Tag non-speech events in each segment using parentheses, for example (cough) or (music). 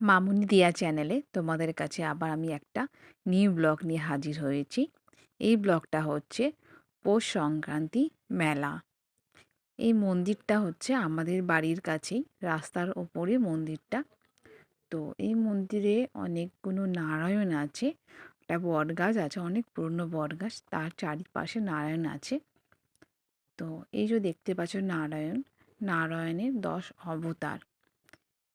মামুনি দিয়া চ্যানেলে তোমাদের কাছে আবার আমি একটা নিউ ব্লগ নিয়ে হাজির হয়েছি। এই ব্লগটা হচ্ছে পৌষ সংক্রান্তি মেলা। এই মন্দিরটা হচ্ছে আমাদের বাড়ির কাছেই, রাস্তার ওপরে মন্দিরটা। তো এই মন্দিরে অনেকগুলো নারায়ণ আছে, একটা বট গাছ আছে, অনেক পুরনো বট গাছ তার চারিপাশে নারায়ণ আছে। তো এই যে দেখতে পাচ্ছ নারায়ণ, নারায়ণের দশ অবতার।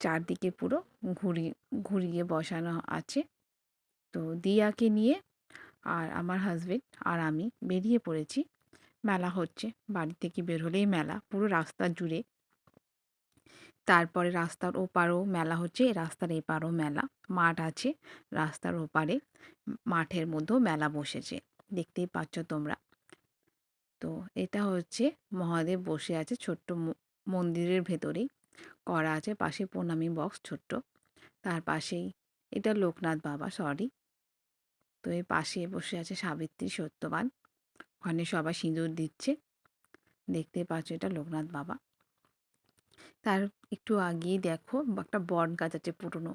চারদিকে পুরো ঘুরিয়ে ঘুরিয়ে বসানো আছে। তো দিয়াকে নিয়ে আর আমার হাজবেন্ড আর আমি বেরিয়ে পড়েছি। মেলা হচ্ছে, বাড়ি থেকে বের হলেই মেলা, পুরো রাস্তা জুড়ে। তারপরে রাস্তার ওপারও মেলা হচ্ছে রাস্তার এপারও মেলা, মাঠ আছে, রাস্তার ওপারে মাঠের মধ্যেও মেলা বসেছে, দেখতেই পাচ্ছ তোমরা। তো এটা হচ্ছে মহাদেব বসে আছে ছোট্ট মন্দিরের ভেতরেই। করা আছে। পাশে প্রণামী বক্স ছোট্ট। তার পাশেই এটা লোকনাথ বাবা, সরি। তো এর পাশে বসে আছে সাবিত্রী সত্যবান। ওখানে সবাই সিঁদুর দিচ্ছে। দেখতে পাচ্ছ এটা লোকনাথ বাবা। তার একটু আগিয়ে দেখো একটা বট গাছ আছে পুরনো।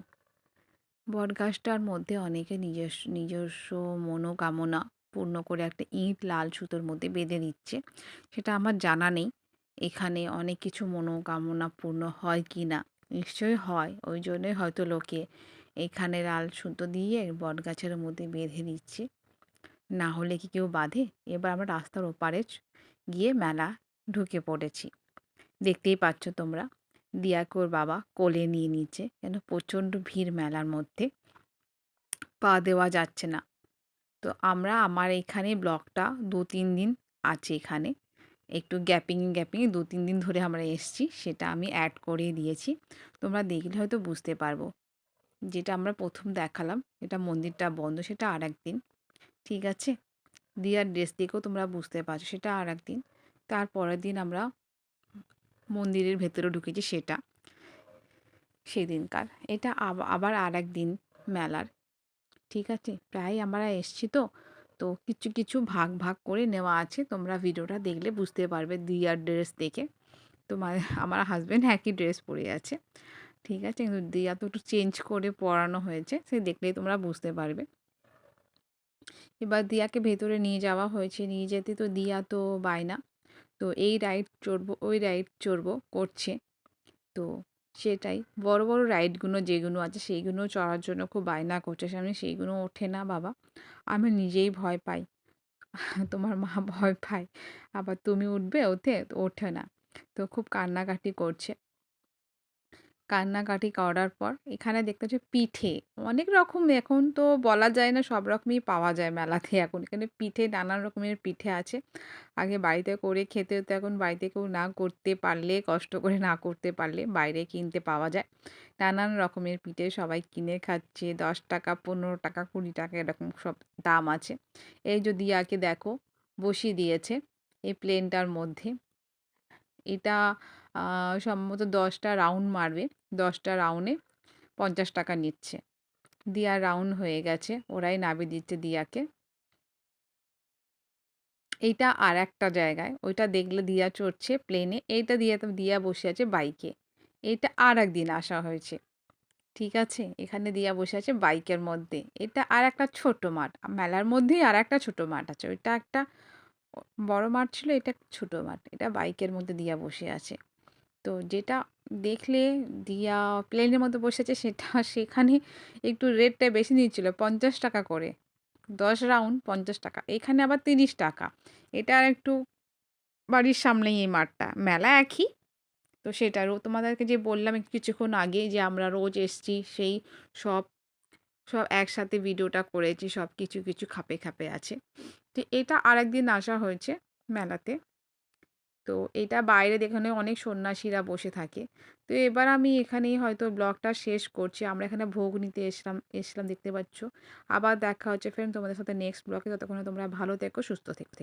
বট গাছটার মধ্যে অনেকে নিজস্ব নিজস্ব মনোকামনা পূর্ণ করে একটা ইঁট লাল সুতোর মধ্যে বেঁধে দিচ্ছে সেটা আমার জানা নেই। এখানে অনেক কিছু মনোকামনা পূর্ণ হয় কি না? নিশ্চয়ই হয়। ওই জন্যই হয়তো লোকে এখানে লাল সুতো দিয়ে বট গাছের মধ্যে বেঁধে দিচ্ছে। না হলে কি কেউ বাঁধে? এবার আমরা রাস্তার ওপারে গিয়ে মেলা ঢুকে পড়েছি। দেখতেই পাচ্ছ তোমরা দিয়াকে ওর বাবা কোলে নিয়ে নিচ্ছে। কেন প্রচণ্ড ভিড় মেলার মধ্যে। পা দেওয়া যাচ্ছে না। তো আমরা, আমার এখানে ব্লগটা দু তিন দিন আছে এখানে। একটু গ্যাপিং গ্যাপিং দু, তিন দিন ধরে আমরা এসছি, সেটা আমি অ্যাড করে দিয়েছি। তোমরা দেখলে হয়তো বুঝতে পারব। যেটা আমরা প্রথম দেখালাম, এটা মন্দিরটা বন্ধ, সেটা আর একদিন ঠিক আছে? দিয়ার ড্রেস দেখেও তোমরা বুঝতে পারছ, সেটা আর একদিন তারপরের দিন আমরা মন্দিরের ভেতরে ঢুকেছি, সেটা সেদিনকার। এটা আবার আর একদিন মেলার, ঠিক আছে? প্রায় আমরা এসছি তো তো কিছু কিছু ভাগ ভাগ করে নেওয়া আছে। তোমরা ভিডিওটা দেখলে বুঝতে পারবে দিয়ার ড্রেস দেখে। তোমার আমার হাজব্যান্ড একই ড্রেস পরে আছে। ঠিক আছে? কিন্তু দিয়া তো একটু চেঞ্জ করে পরানো হয়েছে। সে দেখলেই তোমরা বুঝতে পারবে। এবার দিয়াকে ভেতরে নিয়ে যাওয়া হয়েছে। নিয়ে যেতে তো দিয়া তো বায়না। তো এই রাইড চড়বো, ওই রাইড চড়বো, করছে। তো সেটাই। বড় বড় রাইডগুলো যেগুলো আছে সেইগুলো চড়ার জন্য খুব বায়না করছে। সামনে সেইগুলো ওঠে না বাবা। আমি নিজেই ভয় পাই। (laughs) তোমার মা ভয় পায়। আবার তুমি উঠবে ওতে ওঠে না। তো খুব কান্নাকাটি করছে। কান্নাকাটি করার পর এখানে দেখতে হচ্ছে পিঠে অনেক রকম এখন তো বলা যায় না সব রকমই পাওয়া যায় মেলাতে এখন। এখানে পিঠে নানান রকমের পিঠে আছে। আগে বাড়িতে করে খেতে হতো, এখন বাড়িতে কেউ না করতে পারলে, কষ্ট করে না করতে পারলে বাইরে কিনতে পাওয়া যায়। নানান রকমের পিঠে সবাই কিনে খাচ্ছে, দশ টাকা, পনেরো টাকা, কুড়ি টাকা এরকম সব দাম আছে। এই যদি আগে দেখো, বসিয়ে দিয়েছে এই প্লেনটার মধ্যে। এটা সম্ভবত দশটা রাউন্ড মারবে। দশটা রাউন্ডে পঞ্চাশ টাকা নিচ্ছে। দিয়া রাউন্ড হয়ে গেছে। ওরাই নাবি দিচ্ছে দিয়াকে। এইটা আর একটা জায়গায়। ওইটা দেখলে দিয়া চড়ছে প্লেনে এইটা দিয়া তো, দিয়া বসে আছে বাইকে এটা আর একদিন আসা হয়েছে। ঠিক আছে? এখানে দিয়া বসে আছে বাইকের মধ্যে। এটা আর একটা ছোট মাঠ। মেলার মধ্যেই আর একটা ছোট মাঠ আছে। ওইটা একটা বড় মাঠ ছিল, এটা ছোট মাঠ। এটা বাইকের মধ্যে দিয়া বসে আছে। তো যেটা দেখলে দিয়া প্লেনের মধ্যে বসে আছে সেটা (laughs) সেখানে একটু রেটটা বেশি নিচ্ছিল, পঞ্চাশ টাকা করে। দশ রাউন্ড পঞ্চাশ টাকা, এখানে আবার তিরিশ টাকা। এটা আর একটু বাড়ির সামনেই এই মাঠটা, মেলা একই। তো সেটারও তোমাদেরকে যে বললাম কিছুক্ষণ আগে যে আমরা রোজ এসছি, সেই সব সব একসাথে ভিডিওটা করেছি, সব কিছু কিছু খাপে খাপে আছে। তো এটা আরেকদিন আসা হয়েছে মেলাতে। তো এটা বাইরে দেখানে অনেক সন্ন্যাসীরা বসে থাকে। তো এবার আমি এখানেই হয়তো ব্লগটা শেষ করছি। আমরা এখানে ভোগ নিতে এসলাম এসলাম দেখতে পাচ্ছ। আবার দেখা হচ্ছে ফ্রেন্ড তোমাদের সাথে নেক্সট ব্লগে। ততক্ষণে তোমরা ভালো থেকো, সুস্থ থেকো।